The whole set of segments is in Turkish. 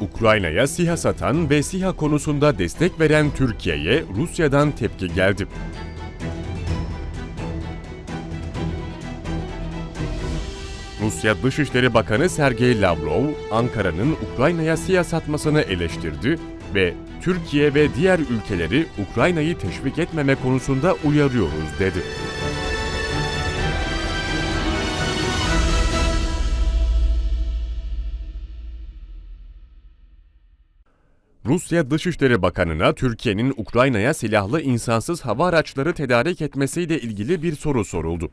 Ukrayna'ya SİHA satan ve SİHA konusunda destek veren Türkiye'ye Rusya'dan tepki geldi. Rusya Dışişleri Bakanı Sergey Lavrov, Ankara'nın Ukrayna'ya SİHA satmasını eleştirdi ve Türkiye ve diğer ülkeleri Ukrayna'yı teşvik etmeme konusunda uyarıyoruz dedi. Rusya Dışişleri Bakanı'na Türkiye'nin Ukrayna'ya silahlı insansız hava araçları tedarik etmesiyle ilgili bir soru soruldu.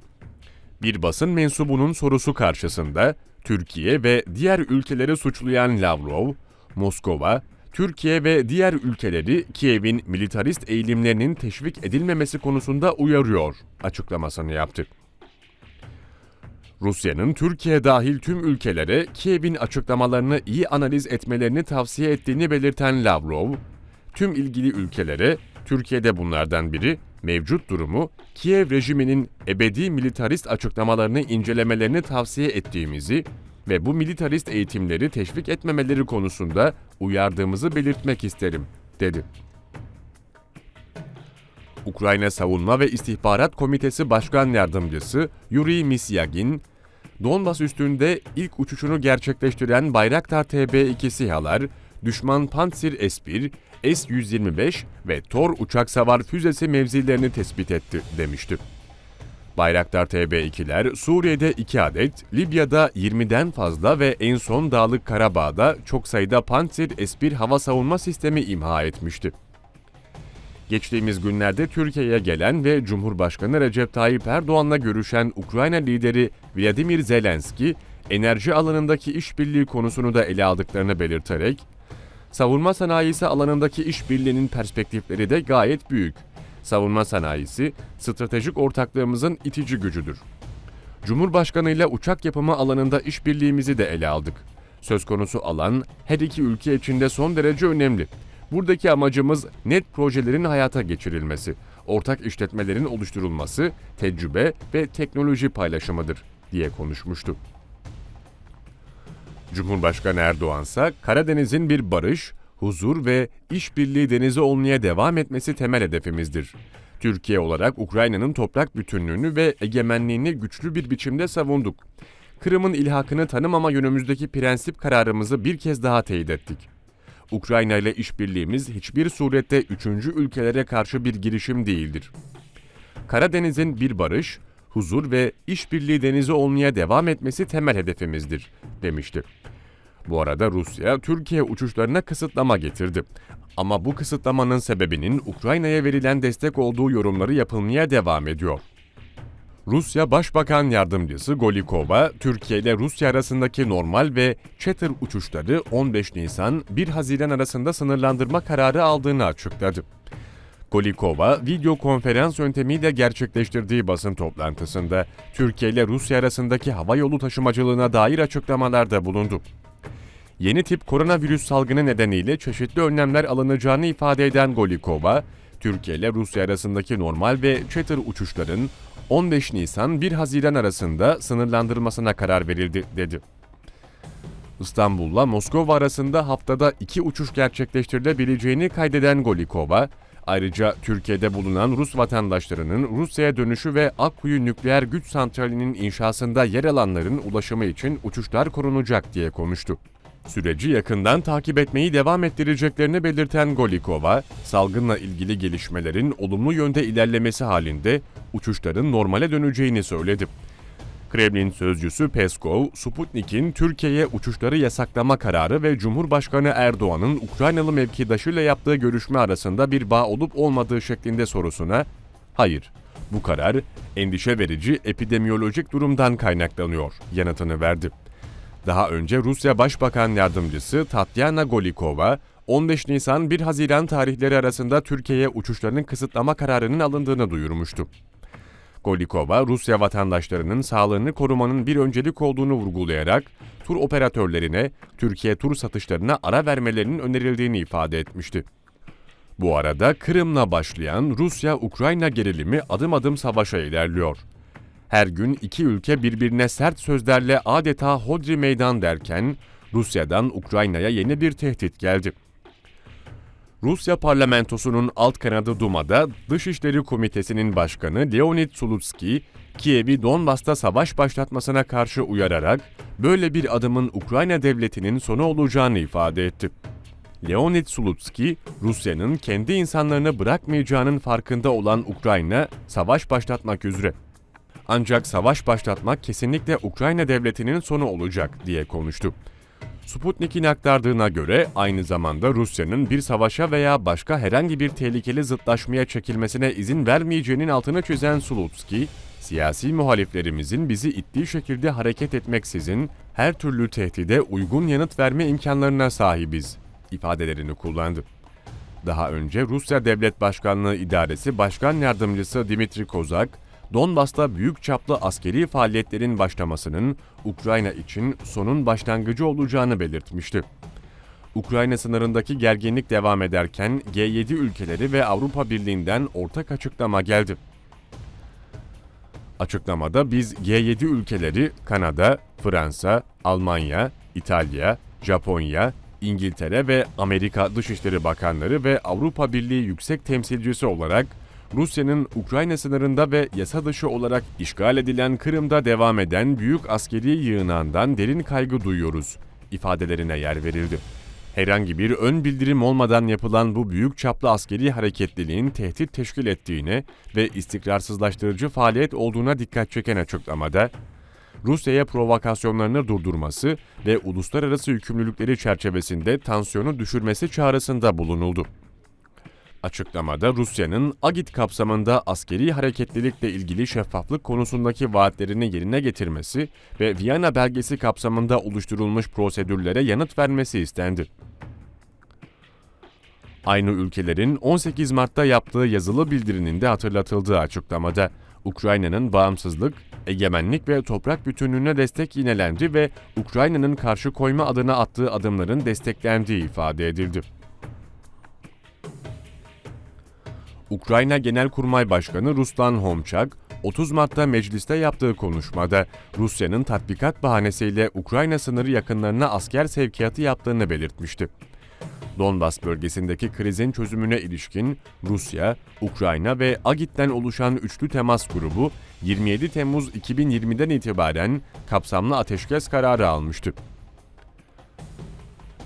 Bir basın mensubunun sorusu karşısında Türkiye ve diğer ülkeleri suçlayan Lavrov, Moskova, Türkiye ve diğer ülkeleri Kiev'in militarist eğilimlerinin teşvik edilmemesi konusunda uyarıyor açıklamasını yaptı. Rusya'nın Türkiye dahil tüm ülkelere Kiev'in açıklamalarını iyi analiz etmelerini tavsiye ettiğini belirten Lavrov, tüm ilgili ülkelere, Türkiye'de bunlardan biri, mevcut durumu, Kiev rejiminin ebedi militarist açıklamalarını incelemelerini tavsiye ettiğimizi ve bu militarist eğitimleri teşvik etmemeleri konusunda uyardığımızı belirtmek isterim, dedi. Ukrayna Savunma ve İstihbarat Komitesi Başkan Yardımcısı Yuri Misyagin, Donbas üstünde ilk uçuşunu gerçekleştiren Bayraktar TB2 SİHA'lar, düşman Pantsir S-1, S-125 ve Tor uçak savar füzesi mevzilerini tespit etti demişti. Bayraktar TB2'ler Suriye'de 2 adet, Libya'da 20'den fazla ve en son Dağlık Karabağ'da çok sayıda Pantsir S-1 hava savunma sistemi imha etmişti. Geçtiğimiz günlerde Türkiye'ye gelen ve Cumhurbaşkanı Recep Tayyip Erdoğan'la görüşen Ukrayna lideri Vladimir Zelenski, enerji alanındaki işbirliği konusunu da ele aldıklarını belirterek, savunma sanayisi alanındaki işbirliğinin perspektifleri de gayet büyük. Savunma sanayisi, stratejik ortaklığımızın itici gücüdür. Cumhurbaşkanı ile uçak yapımı alanında işbirliğimizi de ele aldık. Söz konusu alan her iki ülke için de son derece önemli. Buradaki amacımız net projelerin hayata geçirilmesi, ortak işletmelerin oluşturulması, tecrübe ve teknoloji paylaşımıdır diye konuşmuştu. Cumhurbaşkanı Erdoğan ise Karadeniz'in bir barış, huzur ve işbirliği denizi olmaya devam etmesi temel hedefimizdir. Türkiye olarak Ukrayna'nın toprak bütünlüğünü ve egemenliğini güçlü bir biçimde savunduk. Kırım'ın ilhakını tanımama yönümüzdeki prensip kararımızı bir kez daha teyit ettik. Ukrayna ile işbirliğimiz hiçbir surette üçüncü ülkelere karşı bir girişim değildir. Karadeniz'in bir barış, huzur ve işbirliği denizi olmaya devam etmesi temel hedefimizdir, demişti. Bu arada Rusya, Türkiye uçuşlarına kısıtlama getirdi. Ama bu kısıtlamanın sebebinin Ukrayna'ya verilen destek olduğu yorumları yapılmaya devam ediyor. Rusya Başbakan Yardımcısı Golikova, Türkiye ile Rusya arasındaki normal ve charter uçuşları 15 Nisan 1 Haziran arasında sınırlandırma kararı aldığını açıkladı. Golikova, video konferans yöntemiyle gerçekleştirdiği basın toplantısında Türkiye ile Rusya arasındaki hava yolu taşımacılığına dair açıklamalarda bulundu. Yeni tip koronavirüs salgını nedeniyle çeşitli önlemler alınacağını ifade eden Golikova, Türkiye ile Rusya arasındaki normal ve charter uçuşların 15 Nisan 1 Haziran arasında sınırlandırılmasına karar verildi dedi. İstanbul'la Moskova arasında haftada iki uçuş gerçekleştirilebileceğini kaydeden Golikova, ayrıca Türkiye'de bulunan Rus vatandaşlarının Rusya'ya dönüşü ve Akkuyu Nükleer Güç Santrali'nin inşasında yer alanların ulaşımı için uçuşlar korunacak diye konuştu. Süreci yakından takip etmeyi devam ettireceklerini belirten Golikova, salgınla ilgili gelişmelerin olumlu yönde ilerlemesi halinde uçuşların normale döneceğini söyledi. Kremlin sözcüsü Peskov, Sputnik'in Türkiye'ye uçuşları yasaklama kararı ve Cumhurbaşkanı Erdoğan'ın Ukraynalı mevkidaşıyla yaptığı görüşme arasında bir bağ olup olmadığı şeklinde sorusuna, hayır, bu karar endişe verici epidemiyolojik durumdan kaynaklanıyor yanıtını verdi. Daha önce Rusya Başbakan Yardımcısı Tatyana Golikova, 15 Nisan 1 Haziran tarihleri arasında Türkiye'ye uçuşlarının kısıtlama kararının alındığını duyurmuştu. Golikova, Rusya vatandaşlarının sağlığını korumanın bir öncelik olduğunu vurgulayarak, tur operatörlerine Türkiye tur satışlarına ara vermelerinin önerildiğini ifade etmişti. Bu arada Kırım'la başlayan Rusya-Ukrayna gerilimi adım adım savaşa ilerliyor. Her gün iki ülke birbirine sert sözlerle adeta hodri meydan derken Rusya'dan Ukrayna'ya yeni bir tehdit geldi. Rusya parlamentosunun alt kanadı Duma'da Dışişleri Komitesi'nin başkanı Leonid Sulutski, Kiev'i Donbas'ta savaş başlatmasına karşı uyararak böyle bir adımın Ukrayna devletinin sonu olacağını ifade etti. Leonid Sulutski, Rusya'nın kendi insanlarını bırakmayacağının farkında olan Ukrayna, savaş başlatmak üzere. Ancak savaş başlatmak kesinlikle Ukrayna devletinin sonu olacak diye konuştu. Sputnik'in aktardığına göre aynı zamanda Rusya'nın bir savaşa veya başka herhangi bir tehlikeli zıtlaşmaya çekilmesine izin vermeyeceğinin altını çizen Sulutski, siyasi muhaliflerimizin bizi ittiği şekilde hareket etmeksizin her türlü tehdide uygun yanıt verme imkanlarına sahibiz ifadelerini kullandı. Daha önce Rusya Devlet Başkanlığı İdaresi Başkan Yardımcısı Dimitri Kozak, Donbas'ta büyük çaplı askeri faaliyetlerin başlamasının Ukrayna için sonun başlangıcı olacağını belirtmişti. Ukrayna sınırındaki gerginlik devam ederken G7 ülkeleri ve Avrupa Birliği'nden ortak açıklama geldi. Açıklamada biz G7 ülkeleri Kanada, Fransa, Almanya, İtalya, Japonya, İngiltere ve Amerika Dışişleri Bakanları ve Avrupa Birliği Yüksek Temsilcisi olarak Rusya'nın Ukrayna sınırında ve yasa dışı olarak işgal edilen Kırım'da devam eden büyük askeri yığınağından derin kaygı duyuyoruz ifadelerine yer verildi. Herhangi bir ön bildirim olmadan yapılan bu büyük çaplı askeri hareketliliğin tehdit teşkil ettiğine ve istikrarsızlaştırıcı faaliyet olduğuna dikkat çeken açıklamada, Rusya'ya provokasyonlarını durdurması ve uluslararası yükümlülükleri çerçevesinde tansiyonu düşürmesi çağrısında bulunuldu. Açıklamada Rusya'nın Agit kapsamında askeri hareketlilikle ilgili şeffaflık konusundaki vaatlerini yerine getirmesi ve Viyana belgesi kapsamında oluşturulmuş prosedürlere yanıt vermesi istendi. Aynı ülkelerin 18 Mart'ta yaptığı yazılı bildirinin de hatırlatıldığı açıklamada Ukrayna'nın bağımsızlık, egemenlik ve toprak bütünlüğüne destek yinelendi ve Ukrayna'nın karşı koyma adına attığı adımların desteklendiği ifade edildi. Ukrayna Genelkurmay Başkanı Ruslan Homçak, 30 Mart'ta mecliste yaptığı konuşmada Rusya'nın tatbikat bahanesiyle Ukrayna sınırı yakınlarına asker sevkiyatı yaptığını belirtmişti. Donbas bölgesindeki krizin çözümüne ilişkin Rusya, Ukrayna ve Agit'ten oluşan üçlü temas grubu 27 Temmuz 2020'den itibaren kapsamlı ateşkes kararı almıştı.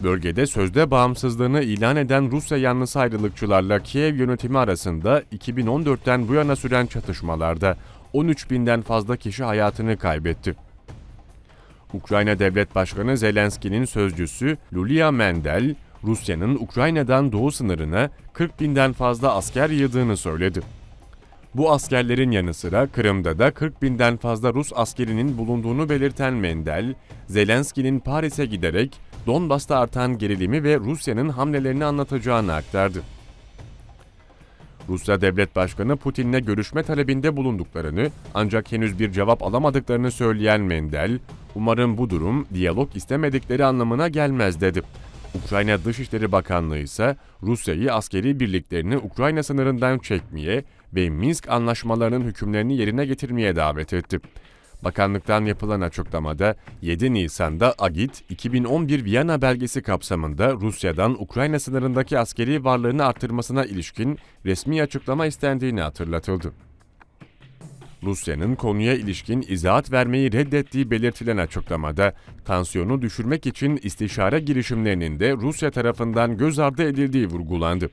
Bölgede sözde bağımsızlığını ilan eden Rusya yanlısı ayrılıkçılarla Kiev yönetimi arasında 2014'ten bu yana süren çatışmalarda 13 binden fazla kişi hayatını kaybetti. Ukrayna Devlet Başkanı Zelenski'nin sözcüsü Lulia Mendel, Rusya'nın Ukrayna'dan doğu sınırına 40 binden fazla asker yığdığını söyledi. Bu askerlerin yanı sıra Kırım'da da 40 binden fazla Rus askerinin bulunduğunu belirten Mendel, Zelenski'nin Paris'e giderek Donbas'ta artan gerilimi ve Rusya'nın hamlelerini anlatacağını aktardı. Rusya Devlet Başkanı Putin'le görüşme talebinde bulunduklarını ancak henüz bir cevap alamadıklarını söyleyen Mendel, umarım bu durum diyalog istemedikleri anlamına gelmez dedi. Ukrayna Dışişleri Bakanlığı ise Rusya'yı askeri birliklerini Ukrayna sınırından çekmeye ve Minsk anlaşmalarının hükümlerini yerine getirmeye davet etti. Bakanlıktan yapılan açıklamada 7 Nisan'da Agit 2011 Viyana belgesi kapsamında Rusya'dan Ukrayna sınırındaki askeri varlığını artırmasına ilişkin resmi açıklama istendiğini hatırlatıldı. Rusya'nın konuya ilişkin izahat vermeyi reddettiği belirtilen açıklamada, tansiyonu düşürmek için istişare girişimlerinin de Rusya tarafından göz ardı edildiği vurgulandı.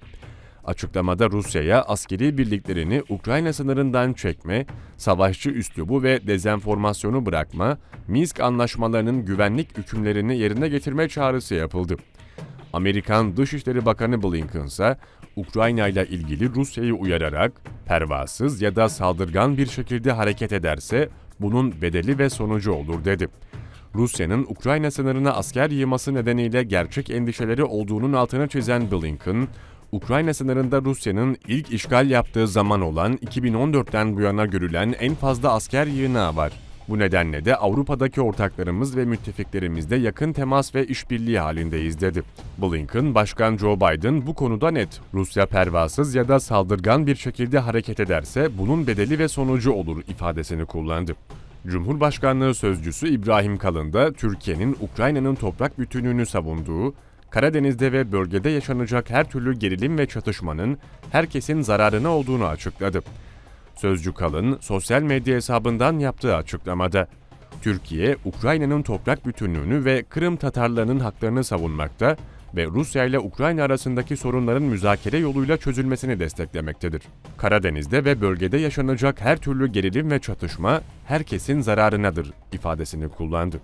Açıklamada Rusya'ya askeri birliklerini Ukrayna sınırından çekme, savaşçı üslubu ve dezenformasyonu bırakma, Minsk anlaşmalarının güvenlik hükümlerini yerine getirme çağrısı yapıldı. Amerikan Dışişleri Bakanı Blinken ise Ukrayna ile ilgili Rusya'yı uyararak pervasız ya da saldırgan bir şekilde hareket ederse bunun bedeli ve sonucu olur dedi. Rusya'nın Ukrayna sınırına asker yığması nedeniyle gerçek endişeleri olduğunun altını çizen Blinken, Ukrayna sınırında Rusya'nın ilk işgal yaptığı zaman olan 2014'ten bu yana görülen en fazla asker yığınağı var Bu nedenle de Avrupa'daki ortaklarımız ve müttefiklerimizle yakın temas ve işbirliği halindeyiz dedi. Blinken, Başkan Joe Biden bu konuda net. Rusya pervasız ya da saldırgan bir şekilde hareket ederse bunun bedeli ve sonucu olur ifadesini kullandı. Cumhurbaşkanlığı sözcüsü İbrahim Kalın da Türkiye'nin Ukrayna'nın toprak bütünlüğünü savunduğu, Karadeniz'de ve bölgede yaşanacak her türlü gerilim ve çatışmanın herkesin zararına olduğunu açıkladı. Sözcü Kalın, sosyal medya hesabından yaptığı açıklamada, Türkiye, Ukrayna'nın toprak bütünlüğünü ve Kırım Tatarlarının haklarını savunmakta ve Rusya ile Ukrayna arasındaki sorunların müzakere yoluyla çözülmesini desteklemektedir. Karadeniz'de ve bölgede yaşanacak her türlü gerilim ve çatışma herkesin zararınadır ifadesini kullandı.